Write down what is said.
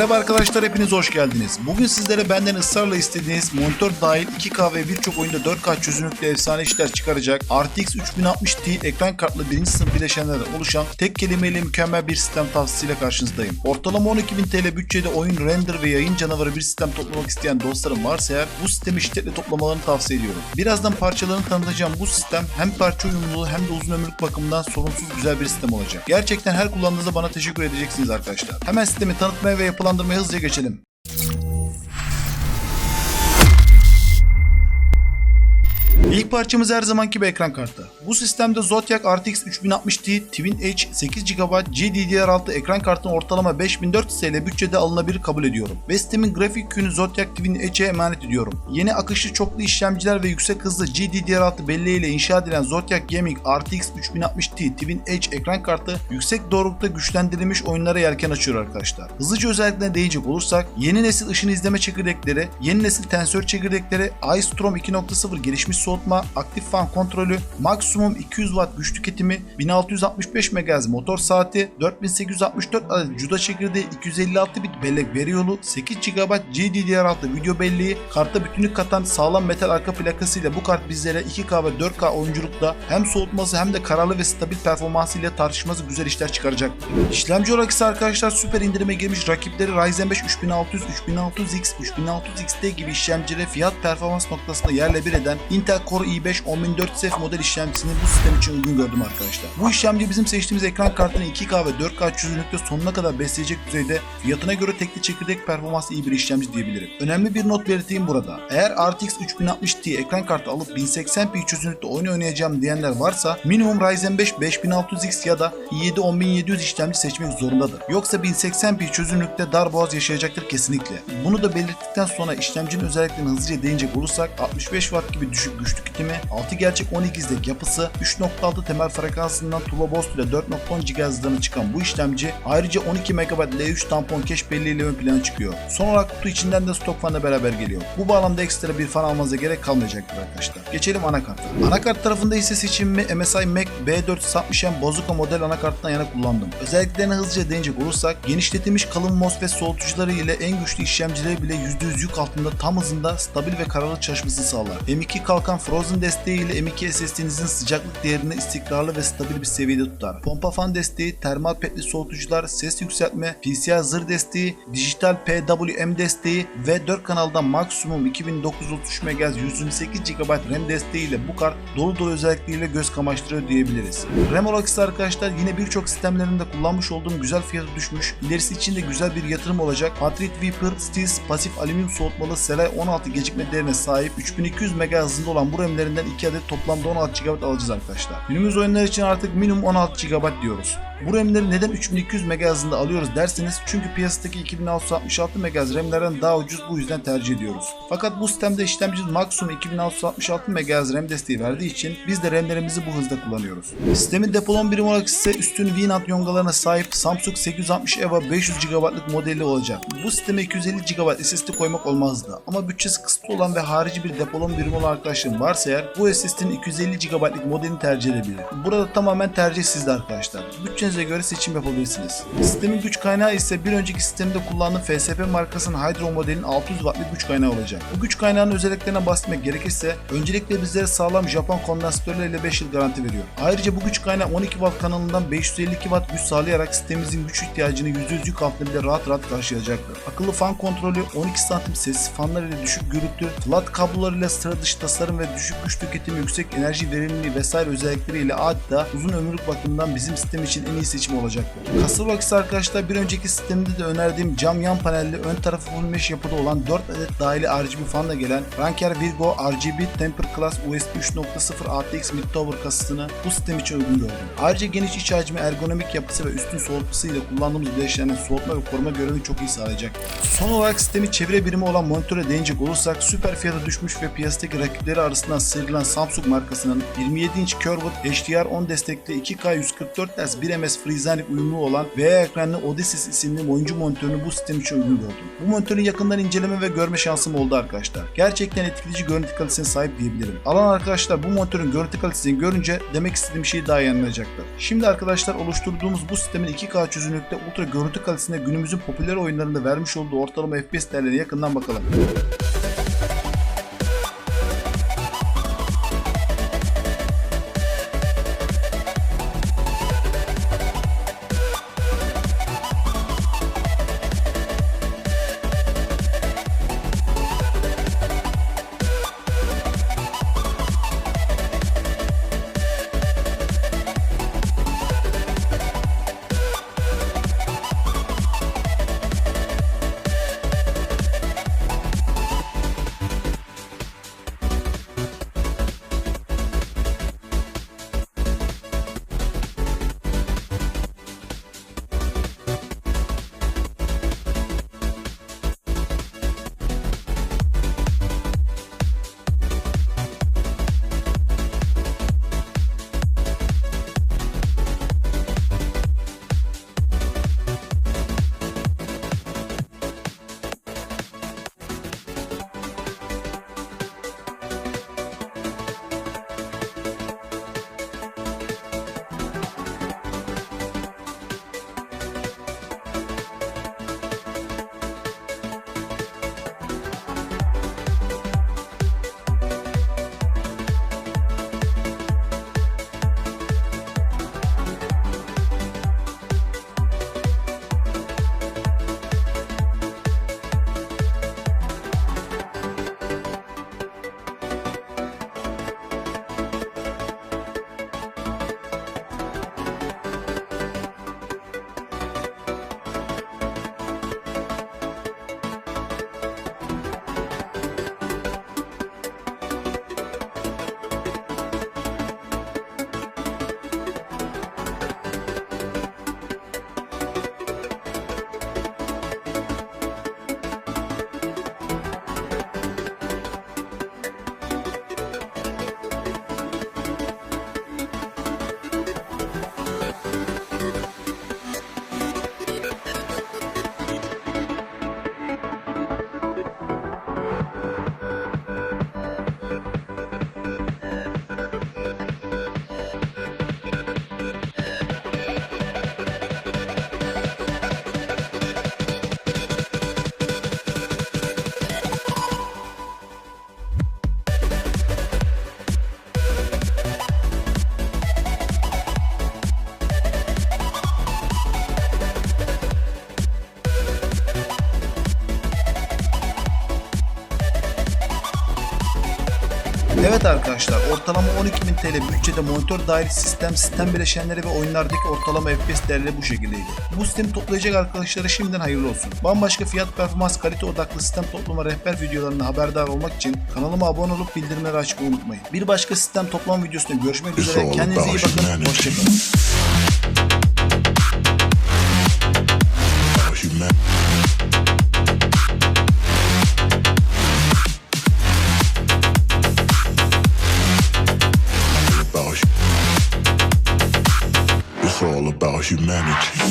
Merhaba arkadaşlar hepiniz hoş geldiniz. Bugün sizlere benden ısrarla istediğiniz monitör dahil 2K ve birçok oyunda 4K çözünürlükte efsane işler çıkaracak RTX 3060 Ti ekran kartlı birinci sınıf bileşenlerden oluşan tek kelimeyle mükemmel bir sistem tavsiyesiyle karşınızdayım. Ortalama 12.000 TL bütçede oyun render ve yayın canavarı bir sistem toplamak isteyen dostlarım varsa eğer bu sistemi şiddetle toplamalarını tavsiye ediyorum. Birazdan parçalarını tanıtacağım bu sistem hem parça uyumluluğu hem de uzun ömürlük bakımından sorunsuz güzel bir sistem olacak. Gerçekten her kullandığınızda bana teşekkür edeceksiniz arkadaşlar. Hemen sistemi tanıtmaya ve yapılandırmaya hızlıca geçelim. İlk parçamız her zamanki bir ekran kartı. Bu sistemde Zodiac RTX 3060 Ti Twin Edge 8 GB GDDR6 ekran kartının ortalama 5400 TL bütçede alınabilir kabul ediyorum. Ve sistemin grafik yükünü Zodiac Twin Edge'e emanet ediyorum. Yeni akışlı çoklu işlemciler ve yüksek hızlı GDDR6 belleğiyle inşa edilen Zodiac Gaming RTX 3060 Ti Twin Edge ekran kartı yüksek doğrulukta güçlendirilmiş oyunlara yelken açıyor arkadaşlar. Hızlıca özelliklerine değinecek olursak yeni nesil ışın izleme çekirdekleri, yeni nesil tensör çekirdekleri, iStorm 2.0 gelişmiş soğutma, aktif fan kontrolü, maksimum 200 Watt güç tüketimi, 1665 MHz motor saati, 4864 adet CUDA çekirdeği, 256 bit bellek veri yolu, 8 GB GDDR6 video belleği, kartta bütünlük katan sağlam metal arka plakasıyla bu kart bizlere 2K ve 4K oyunculukta hem soğutması hem de kararlı ve stabil performansı ile tartışması güzel işler çıkaracak. İşlemci olarak ise arkadaşlar süper indirime girmiş rakipleri Ryzen 5 3600, 3600X, 3600XT gibi işlemcilere fiyat performans noktasında yerle bir eden Intel Core i5 10400F model işlemcisini bu sistem için uygun gördüm arkadaşlar. Bu işlemci bizim seçtiğimiz ekran kartını 2K ve 4K çözünürlükte sonuna kadar besleyecek düzeyde fiyatına göre tekli çekirdek performansı iyi bir işlemci diyebilirim. Önemli bir not belirteyim burada. Eğer RTX 3060 Ti ekran kartı alıp 1080p çözünürlükte oyun oynayacağım diyenler varsa minimum Ryzen 5 5600X ya da i7 10700 işlemci seçmek zorundadır. Yoksa 1080p çözünürlükte dar boğaz yaşayacaktır kesinlikle. Bunu da belirttikten sonra işlemcinin özelliklerine hızlıca değinecek olursak 65 Watt gibi düşük güç tüketimi, 6 gerçek 12 izlek yapısı, 3.6 temel frekansından Turbo Boost ile 4.10 GHz hızlarına çıkan bu işlemci ayrıca 12 MB L3 tampon cache belleğiyle ön plana çıkıyor. Son olarak kutu içinden de stok fanla beraber geliyor. Bu bağlamda ekstra bir fan almanıza gerek kalmayacaktır arkadaşlar. Geçelim anakarta. Anakart tarafında ise seçimimi MSI Mac B460M Bazooka model anakarttan yana kullandım. Özelliklerine hızlıca değinecek olursak genişletilmiş kalın MOSFET soğutucuları ile en güçlü işlemcileri bile %100 yük altında tam hızında stabil ve kararlı çalışmasını sağlar. M2 kalkan Frozen desteği ile M2 SSD'nizin sıcaklık değerini istikrarlı ve stabil bir seviyede tutar. Pompa fan desteği, termal petli soğutucular, ses yükseltme, PCI zır desteği, dijital PWM desteği ve 4 kanaldan maksimum 2933 MHz 128 GB RAM desteği ile bu kart dolu dolu özellikleriyle göz kamaştırıyor diyebiliriz. RAM olarak ise arkadaşlar yine birçok sistemlerinde kullanmış olduğum güzel fiyatı düşmüş, ilerisi için de güzel bir yatırım olacak Patriot Viper Steels pasif alüminyum soğutmalı Selay 16 gecikme değerine sahip 3200 MHz hızında olan bu RAM'lerinden 2 adet toplamda 16 GB alacağız arkadaşlar. Günümüz oyunlar için artık minimum 16 GB diyoruz. Bu RAM'leri neden 3200 MHz hızında alıyoruz derseniz çünkü piyasadaki 2666 MHz RAM'lerden daha ucuz bu yüzden tercih ediyoruz. Fakat bu sistemde işlemci maksimum 2666 MHz RAM desteği verdiği için biz de RAM'lerimizi bu hızda kullanıyoruz. Sistemin depolama birimi olarak ise üstün VNAND yongalarına sahip Samsung 860 EVA 500 GB'lık modeli olacak. Bu sisteme 250 GB SSD koymak olmazdı ama bütçesi kısıtlı olan ve harici bir depolama birimi olan arkadaşlarım varsa eğer bu SSD'nin 250 GB'lık modelini tercih edebilir. Burada tamamen tercih sizde arkadaşlar. Bütçenize göre seçim yapabilirsiniz. Sistemin güç kaynağı ise bir önceki sistemde kullandığım FSP markasının Hydro modelinin 600 Watt'lık güç kaynağı olacak. Bu güç kaynağının özelliklerine bahsetmek gerekirse öncelikle bizlere sağlam Japon kondansatörleriyle 5 yıl garanti veriyor. Ayrıca bu güç kaynağı 12 Watt kanalından 552 Watt güç sağlayarak sistemimizin güç ihtiyacını %100 yük altında bile rahat rahat karşılayacaktır. Akıllı fan kontrolü 12 santim sessiz fanlar ile düşük gürültü, flat kablolarıyla sıra dışı tasarım ve düşük güç tüketimi, yüksek enerji verimliliği vesaire özellikleriyle adeta uzun ömürlük bakımından bizim sistem için en iyi seçim olacaktır. Bakısı arkadaşlar bir önceki sistemde de önerdiğim cam yan panelli ön tarafı full mesh yapıda olan 4 adet dahili RGB fanla gelen Ranker Virgo RGB Temper Class USB 3.0 ATX Mid Tower kasasını bu sistem için uygun gördüm. Ayrıca geniş iç hacmi, ergonomik yapısı ve üstün soğutması ile kullandığımız bileşenlerin soğutma ve koruma görevini çok iyi sağlayacak. Son olarak sistemi çevre birimi olan monitöre değinecek olursak süper fiyata düşmüş ve piyasadaki rakipleri arasından sıyrılan Samsung markasının 27 inç Curved HDR10 destekli 2K 144 Hz 1 ms GeForce FreeZenlik uyumlu olan V ekranlı Odyssey isimli oyuncu monitörünü bu sistem için uygun gördüm. Bu monitörün yakından inceleme ve görme şansım oldu arkadaşlar. Gerçekten etkileyici görüntü kalitesine sahip diyebilirim. Alan arkadaşlar bu monitörün görüntü kalitesini görünce demek istediğim şeyi daha iyi anlayacaklar. Şimdi arkadaşlar oluşturduğumuz bu sistemin 2K çözünürlükte ultra görüntü kalitesine günümüzün popüler oyunlarında vermiş olduğu ortalama FPS değerlerine yakından bakalım. Evet arkadaşlar ortalama 12.000 TL bütçede monitör dahil sistem, sistem bileşenleri ve oyunlardaki ortalama FPS değerleri bu şekildeydi. Bu sistemi toplayacak arkadaşlara şimdiden hayırlı olsun. Bambaşka fiyat performans kalite odaklı sistem toplama rehber videolarına haberdar olmak için kanalıma abone olup bildirimleri açmayı unutmayın. Bir başka sistem toplama videosunda görüşmek üzere. Kendinize iyi bakın. Hoşçakalın. Humanity.